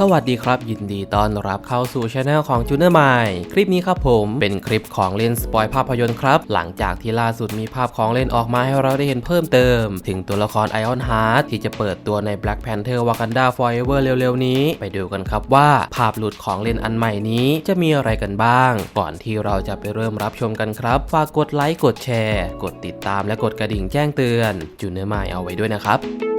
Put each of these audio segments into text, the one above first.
สวัสดีครับ ยินดีต้อนรับเข้าสู่ช anel ของจูเนอร์ใหม่คลิปนี้ครับผมเป็นคลิปของเล่นสปอยภาพยนตร์ครับ หลังจากที่ล่าสุดมีภาพของเล่นออกมาให้เราได้เห็นเพิ่มเติม ถึงตัวละครไอออนฮาร์ t ที่จะเปิดตัวใน Black Panther Wakanda Forever เร็วๆ นี้ ไปดูกันครับว่าภาพหลุดของเล่นอันใหม่นี้จะมีอะไรกันบ้าง ก่อนที่เราจะไปเริ่มรับชมกันครับฝากกดไลค์กดแชร์ กดติดตามและกดกระดิ่งแจ้งเตือนจูเนอร์ใหม่เอาไว้ด้วยนะครับ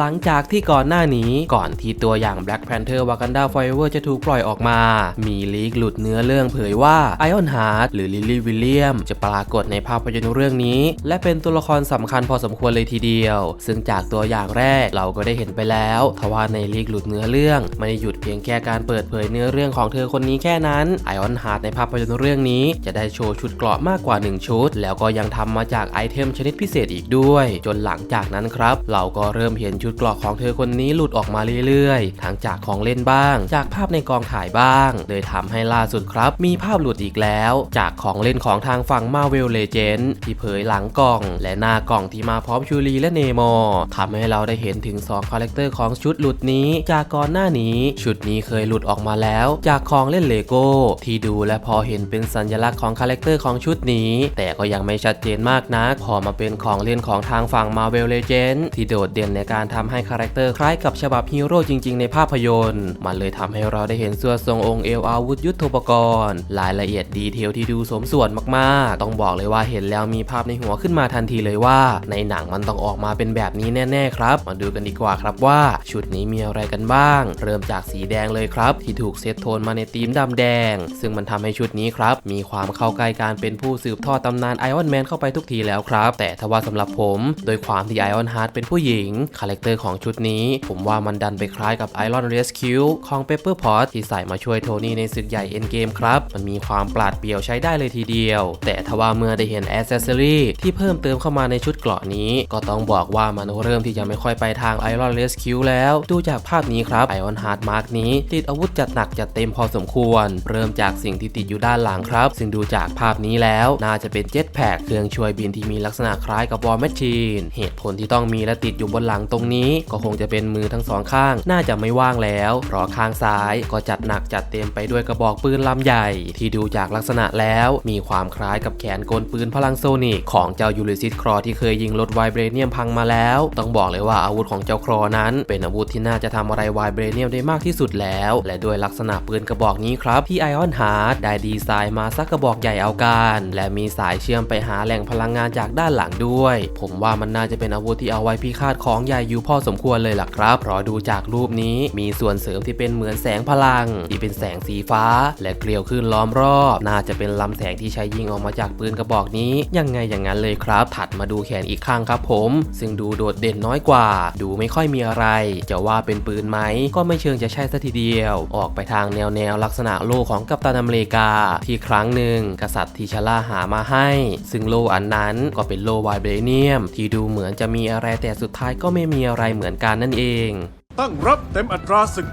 หลังจากที่ก่อนหน้านี้ก่อนที่ตัวอย่าง Black Panther Wakanda Forever จะถูกปล่อยออกมา มีลีกหลุดเนื้อเรื่องเผยว่า Iron Heart หรือ Lily William จะปรากฏในภาพยนตร์เรื่องนี้ และเป็นตัวละครสำคัญพอสมควรเลยทีเดียว ซึ่งจากตัวอย่างแรกเราก็ได้เห็นไปแล้วทว่าในลีกหลุดเนื้อเรื่อง ไม่ได้หยุดเพียงแค่การเปิดเผยเนื้อเรื่องของเธอคนนี้แค่นั้น Iron Heart ในภาพยนตร์เรื่องนี้ จะได้โชว์ชุดเกราะมากกว่า 1 ชุด แล้วก็ยังทำมาจากไอเทมชนิดพิเศษอีกด้วย จนหลังจากนั้นครับ เราก็เริ่มเห็นชุดเกราะของเธอคนนี้หลุดออกมาเรื่อยๆ ทั้งจากของเล่นบ้าง จากภาพในกองถ่ายบ้างเลยทำให้ล่าสุดครับ มีภาพหลุดอีกแล้ว จากของเล่นของทางฝั่ง Marvel Legends ที่เผยหลังกล่อง และหน้ากล่องที่มาพร้อมชูรีและเนมอร์ทำให้เราได้เห็นถึง2คาแรคเตอร์ของชุดหลุดนี้ จากก่อนหน้านี้ ชุดนี้เคยหลุดออกมาแล้ว จากของเล่นเลโก้ที่ดูและพอเห็นเป็นสัญลักษณ์ของคาแรคเตอร์ของชุดนี้ แต่ก็ยังไม่ชัดเจนมากนักพอมาเป็นของเล่นของทางฝั่ง Marvel Legends ที่โดดเด่นในการททำให้คาแรคเตอร์คล้ายกับฉบับฮีโร่จริง ๆ ในภาพยนตร์ มันเลยทำให้เราได้เห็นส่วนทรงองค์เอวอาวุธยุทโธปกรณ์รายละเอียดดีเทลที่ดูสมส่วนมากๆ ต้องบอกเลยว่าเห็นแล้วมีภาพในหัวขึ้นมาทันทีเลยว่า ในหนังมันต้องออกมาเป็นแบบนี้แน่ ๆ ครับ มาดูกันดีกว่าครับว่า ชุดนี้มีอะไรกันบ้าง เริ่มจากสีแดงเลยครับ ที่ถูกเซตโทนมาในธีมดำแดง ซึ่งมันทำให้ชุดนี้ครับมีความเข้าใกล้การเป็นผู้สืบทอดตำนานไอออนแมนเข้าไปทุกทีแล้วครับ แต่ทว่าสำหรับผม โดยความที่ไอออนฮาร์ดเป็นผู้หญิงคาแรคเตอร์ของชุดนี้ ผมว่ามันดันไปคล้ายกับ Iron Rescue ของ Pepper Pot ที่ใส่มาช่วยโทนี่ในศึกใหญ่ Endgame ครับ มันมีความปราดเปรียวใช้ได้เลยทีเดียว แต่ทว่าเมื่อได้เห็น Accessory ที่เพิ่มเติมเข้ามาในชุดเกราะนี้ ก็ต้องบอกว่ามันเริ่มที่จะไม่ค่อยไปทาง Iron Rescue แล้ว ดูจากภาพนี้ครับ Iron Heart Mark นี้ ติดอาวุธจัดหนักจัดเต็มพอสมควร เริ่มจากสิ่งที่ติดอยู่ด้านหลังครับ ซึ่งดูจากภาพนี้แล้วน่าจะเป็นเจ็ตแพ็กเครื่องช่วยบินที่มีลักษณะคล้ายกับ War Machine เหตุผลที่ต้องมีและติดอยู่บนหลังตรงนี้ก็คงจะเป็นมือทั้งสองข้าง น่าจะไม่ว่างแล้วเพราะข้างซ้ายก็จัดหนักจัดเต็มไปด้วยกระบอกปืนลำใหญ่ ที่ดูจากลักษณะแล้วมีความคล้ายกับแขนกลปืนพลังโซนิกของเจ้ายูริซิสครอที่เคยยิงรถไวเบรเนียมพังมาแล้ว ต้องบอกเลยว่าอาวุธของเจ้าครอนั้น เป็นอาวุธที่น่าจะทำอะไรไวเบรเนียมได้มากที่สุดแล้ว และด้วยลักษณะปืนกระบอกนี้ครับที่ไอออนฮาร์ดได้ดีไซน์มาสักกระบอกใหญ่เอาการ และมีสายเชื่อมไปหาแหล่งพลังงานจากด้านหลังด้วย ผมว่ามันน่าจะเป็นอาวุธที่เอาไว้พิฆาตของใหญ่อยู่พอสมควรเลยล่ะครับเพราะดูจากรูปนี้มีส่วนเสริมที่เป็นเหมือนแสงพลัง ที่เป็นแสงสีฟ้า และเกลียวขึ้นล้อมรอบ น่าจะเป็นลำแสงที่ใช้ยิงออกมาจากปืนกระบอกนี้ ยังไงอย่างนั้นเลยครับ ถัดมาดูแขนอีกข้างครับผม ซึ่งดูโดดเด่นน้อยกว่า ดูไม่ค่อยมีอะไร จะว่าเป็นปืนไหม ก็ไม่เชิงจะใช่สัทีเดียว ออกไปทางแนวแนวลักษณะโล่ของกัปตันอเมริกา ที่ครั้งหนึ่งกษัตริย์ทีชล่าหามาให้ ซึ่งโล่อันนั้นก็เป็นโล่ไวเบรเนียม ที่ดูเหมือนจะมีอะไรแต่สุดท้ายก็ไม่มีอะไรเหมือนกันนั่นเอง ตั้งรับเต็มอัตราศึก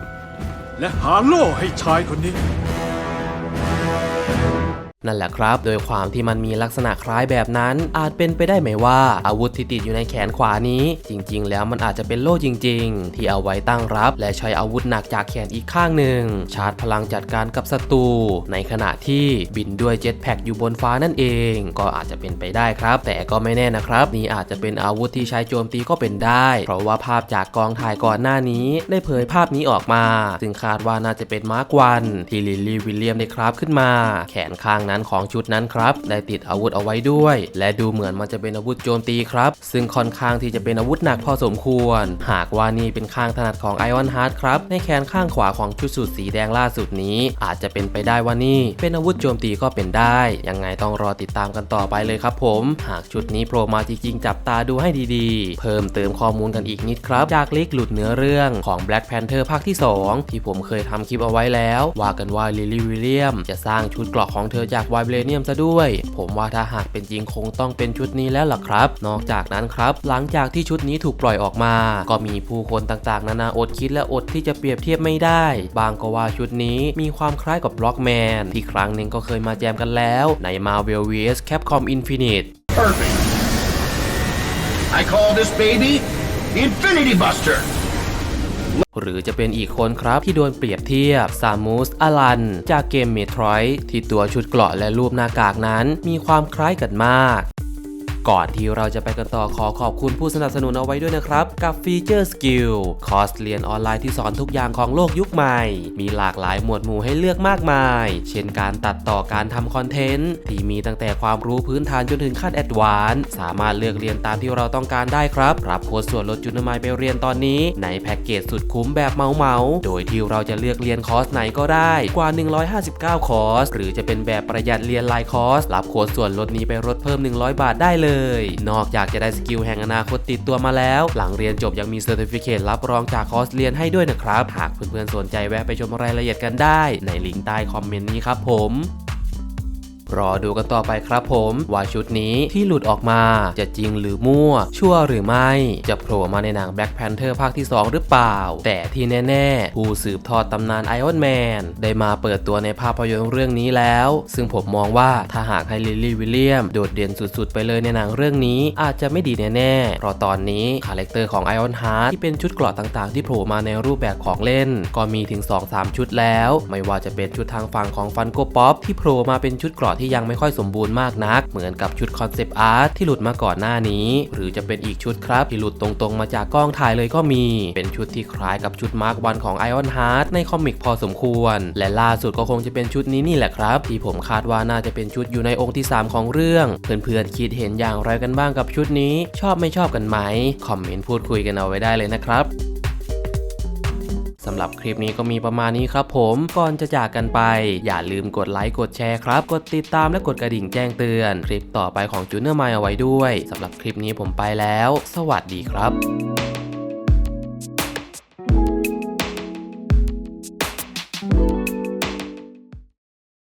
และหาโล่ให้ชายคนนี้ นั่นแหละครับ โดยความที่มันมีลักษณะคล้ายแบบนั้น อาจเป็นไปได้ไหมว่า อาวุธที่ติดอยู่ในแขนขวานี้ จริง ๆ แล้วมันอาจจะเป็นโล่จริง ๆ ที่เอาไว้ตั้งรับ และใช้อาวุธหนักจากแขนอีกข้างหนึ่ง ชาร์จพลังจัดการกับศัตรูในขณะที่บินด้วยเจ็ตแพ็กอยู่บนฟ้านั่นเอง ก็อาจจะเป็นไปได้ครับ แต่ก็ไม่แน่นะครับ นี่อาจจะเป็นอาวุธที่ใช้โจมตีก็เป็นได้ เพราะว่าภาพจากกองถ่ายก่อนหน้านี้ ได้เผยภาพนี้ออกมา ซึ่งคาดว่าน่าจะเป็นมาร์กวันที่ลิลลี่วิลเลียมได้คราฟขึ้นมา แขนข้างนั้นของชุดนั้นครับ ได้ติดอาวุธเอาไว้ด้วย และดูเหมือนมันจะเป็นอาวุธโจมตีครับ ซึ่งค่อนข้างที่จะเป็นอาวุธหนักพอสมควร หากว่านี่เป็นข้างถนัดของไอออนฮาร์ดครับ ในแขนข้างขวาของชุดสูทสีแดงล่าสุดนี้ อาจจะเป็นไปได้ว่านี่ เป็นอาวุธโจมตีก็เป็นได้ ยังไงต้องรอติดตามกันต่อไปเลยครับผม หากชุดนี้โผล่มาจริงๆจับตาดูให้ดีๆ เพิ่มเติมข้อมูลกันอีกนิดครับจากลิกหลุดเนื้อเรื่องของ Black Panther ภาคที่ 2 ที่ผมเคยทำคลิปเอาไว้แล้ว ว่ากันว่าลิลลี่วิลเลียมจะสร้างชุดเกราะของเธอจากไวเบรเนียมซะด้วย ผมว่าถ้าหากเป็นจริงคงต้องเป็นชุดนี้แล้วล่ะครับ นอกจากนั้นครับหลังจากที่ชุดนี้ถูกปล่อยออกมา ก็มีผู้คนต่างๆ นานาอดคิดและอดที่จะเปรียบเทียบไม่ได้ บางก็ว่าชุดนี้มีความคล้ายกับบล็อกแมนที่ครั้งหนึ่งก็เคยมาแจมกันแล้วใน Marvel vs Capcom Infinite Perfect. I call this baby Infinity Buster. หรือจะเป็นอีกคนครับที่โดนเปรียบเทียบซามูสอลัน จากเกมเมทรอยที่ตัวชุดเกราะและรูปหน้ากากนั้น มีความคล้ายกันมาก ก่อนที่เราจะไปกันต่อขอขอบคุณผู้สนับสนุนเอาไว้ด้วยนะครับ กับฟีเจอร์สกิลคอร์สเรียนออนไลน์ที่สอนทุกอย่างของโลกยุคใหม่ มีหลากหลายหมวดหมู่ให้เลือกมากมาย เช่นการตัดต่อการทำคอนเทนต์ที่มีตั้งแต่ความรู้พื้นฐานจนถึงขั้นแอดวานซ์สามารถเลือกเรียนตามที่เราต้องการได้ครับ รับโค้ดส่วนลดจุดหมายไปเรียนตอนนี้ ในแพ็กเกจสุดคุ้มแบบเมาเมาโดยที่เราจะเลือกเรียนคอร์สไหนก็ได้กว่า 159 คอร์ส หรือจะเป็นแบบประหยัดเรียนรายคอร์ส รับโค้ดส่วนลดนี้ไปลดเพิ่ม 100 บาทได้เลยนอกจากจะได้สกิลแห่งอนาคตติดตัวมาแล้ว หลังเรียนจบยังมีเซอร์ติฟิเครับรองจากคอร์สเรียนให้ด้วยนะครับ หากเพื่อนๆสนใจแวะไปชมรายละเอียดกันได้ ในลิงก์ใต้คอมเมนต์นี้ครับผม รอดูกันต่อไปครับผมว่าชุดนี้ที่หลุดออกมาจะจริงหรือมั่ว ชั่วหรือไม่ จะโผล่มาในหนัง Black Panther ภาคที่ 2 หรือเปล่า แต่ที่แน่ ๆ ผู้สืบทอดตำนาน Iron Man ได้มาเปิดตัวในภาพยนตร์เรื่องนี้แล้ว ซึ่งผมมองว่าถ้าหากให้ลิลลี่วิลเลียม โดดเด่นสุดๆ ไปเลยในหนังเรื่องนี้อาจจะไม่ดีแน่ๆ เพราะตอนนี้คาแรคเตอร์ของ Iron Heart ที่เป็นชุดเกราะต่างๆ ที่โผล่มาในรูปแบบของเล่น ก็มีถึง 2-3 ชุดแล้ว ไม่ว่าจะเป็นชุดทางฝั่งของฟันโกป๊อปที่โผล่มาเป็นชุดเกราะที่ที่ยังไม่ค่อยสมบูรณ์มากนัก เหมือนกับชุดคอนเซปต์อาร์ตที่หลุดมาก่อนหน้านี้ หรือจะเป็นอีกชุดครับที่หลุดตรงๆ มาจากกล้องถ่ายเลยก็มี เป็นชุดที่คล้ายกับชุดมาร์ควันของ Iron Heart ในคอมิกพอสมควร และล่าสุดก็คงจะเป็นชุดนี้นี่แหละครับ ที่ผมคาดว่าน่าจะเป็นชุดอยู่ในองค์ที่ 3 ของเรื่องเพื่อนๆคิดเห็นอย่างไรกันบ้างกับชุดนี้ ชอบไม่ชอบกันไหมคอมเมนต์พูดคุยกันเอาไว้ได้เลยนะครับำหรับคลิปนี้ก็มีประมาณนี้ครับผมก่อนจะจากกันไป อย่าลืมกดไลค์กดแชร์ครับ กดติดตามและกดกระดิ่งแจ้งเตือน คลิปต่อไปของจูเนอร์ไมเอาไว้ด้วยสำหรับคลิปนี้ผมไปแล้ว สวัสดีครับ